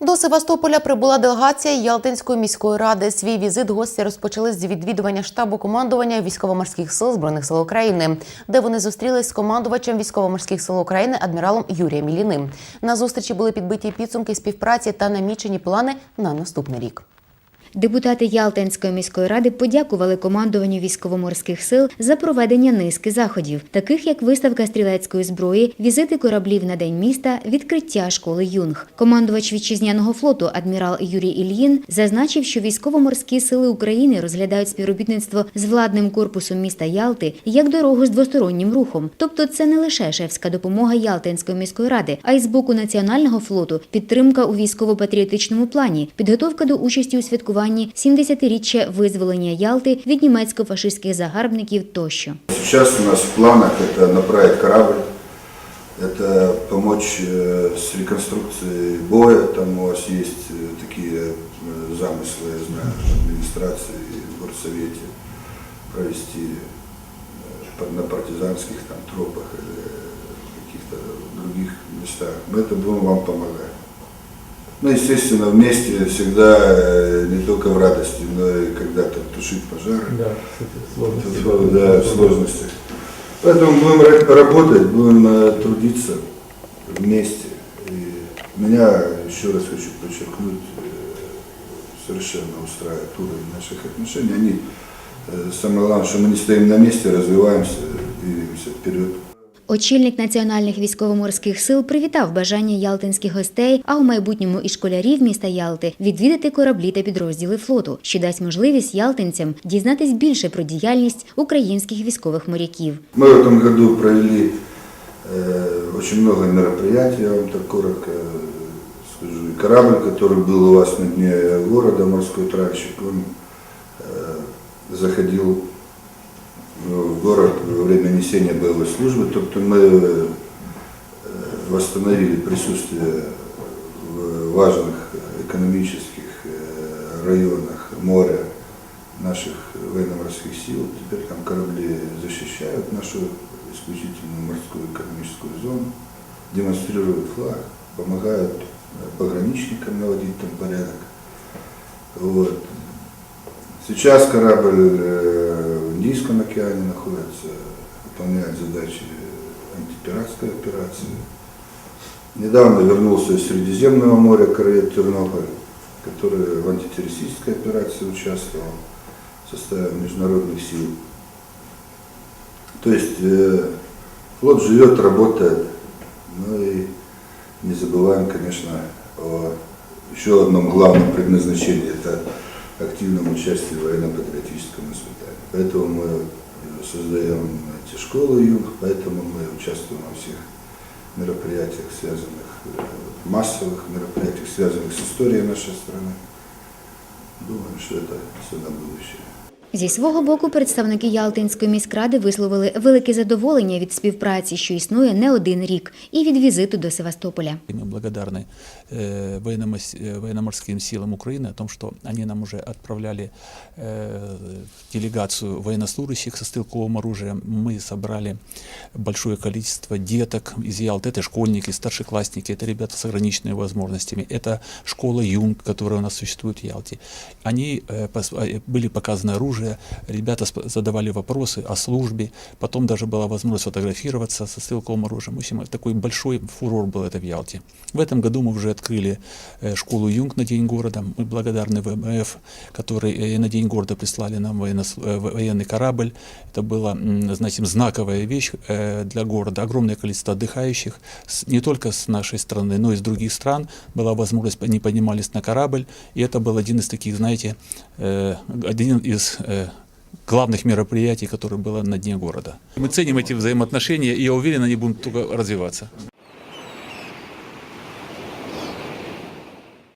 До Севастополя прибула делегація Ялтинської міської ради. Свій візит гості розпочали з відвідування штабу командування військово-морських сил збройних сил України, де вони зустрілись з командувачем військово-морських сил України адміралом Юрієм Іліним. На зустрічі були підбиті підсумки співпраці та намічені плани на наступний рік. Депутати Ялтинської міської ради подякували командуванню військово-морських сил за проведення низки заходів, таких як виставка стрілецької зброї, візити кораблів на день міста, відкриття школи юнг. Командувач вітчизняного флоту адмірал Юрій Ільїн зазначив, що військово-морські сили України розглядають співробітництво з владним корпусом міста Ялти як дорогу з двостороннім рухом. Тобто, це не лише шефська допомога Ялтинської міської ради, а й з боку національного флоту підтримка у військово-патріотичному плані, підготовка до участі у святкуванні 70-річчя визволення Ялти від німецько-фашистських загарбників тощо. Сейчас у нас в планах это направить корабль, это помочь э, с реконструкцией боя. Там у вас есть э, такие э, замыслы, я знаю, администрации и в горсовете провести э, под- на партизанских там тропах или каких-то других местах. Мы это будем вам помогать. Ну, естественно, вместе всегда э, не только в радости, но и когда там тушить пожары. Да, сложности. Да, в сложностях. Поэтому будем ра- работать, будем э, трудиться вместе. И меня, еще раз хочу подчеркнуть, э, совершенно устраивает уровень наших отношений. Они, самое главное, что мы не стоим на месте, развиваемся, двигаемся вперед. Очільник національних військово-морських сил привітав бажання ялтинських гостей, а у майбутньому і школярів міста Ялти відвідати кораблі та підрозділи флоту, що дасть можливість ялтинцям дізнатись більше про діяльність українських військових моряків. Мы в этом году провели э, очень много мероприятий, я вам так коротко э, скажу. И корабль, который был у вас на дне города, морской тральщик, он э, заходил в город во время несения боевой службы. Тобто мы восстановили присутствие в важных экономических районах моря наших военно-морских сил. Теперь там корабли защищают нашу исключительную морскую экономическую зону, демонстрируют флаг, помогают э, пограничникам наводить там порядок. Вот. Сейчас корабль э, в Индийском океане находится, выполняет задачи антипиратской операции. Недавно вернулся из Средиземного моря корвет Тернополь, который в антитеррористической операции участвовал в составе международных сил. То есть э, флот живет, работает, ну и не забываем, конечно, о еще одном главном предназначении, это активном участии в военно-патриотическом воспитании. Поэтому мы э, создаем эти школы юг, поэтому мы участвуем во всех мероприятиях, связанных, э, массовых мероприятиях, связанных с историей нашей страны. Думаем, что это все на будущее. Зі свого боку, представники Ялтинської міськради висловили велике задоволення від співпраці, що існує не один рік, і від візиту до Севастополя. И Мы благодарны э, военно-мос- э, военно-морским силам Украины о том, что они нам уже отправляли э, делегацию военнослужащих со стрелковым оружием. Мы собрали большое количество деток из Ялты. Это школьники, старшеклассники, это ребята с ограниченными возможностями. Это школа Юнг, которая у нас существует в Ялте. Они э, пос- э, оружие, ребята задавали вопросы о службе. Потом даже была возможность фотографироваться со стрелковым оружием. В общем, такой большой фурор был это в Ялте. В этом году мы уже открыли э, школу Юнг на День города. Мы благодарны ВМФ, который э, на День города прислали нам э, военный корабль. Это была, знаете, знаковая вещь для города. Огромное количество отдыхающих не только с нашей страны, но и с других стран. Была возможность, они поднимались на корабль. И это был один из таких, знаете, один из главных мероприятий, которое было на дне города. Мы ценим эти взаимоотношения, и я уверен, они будут только развиваться.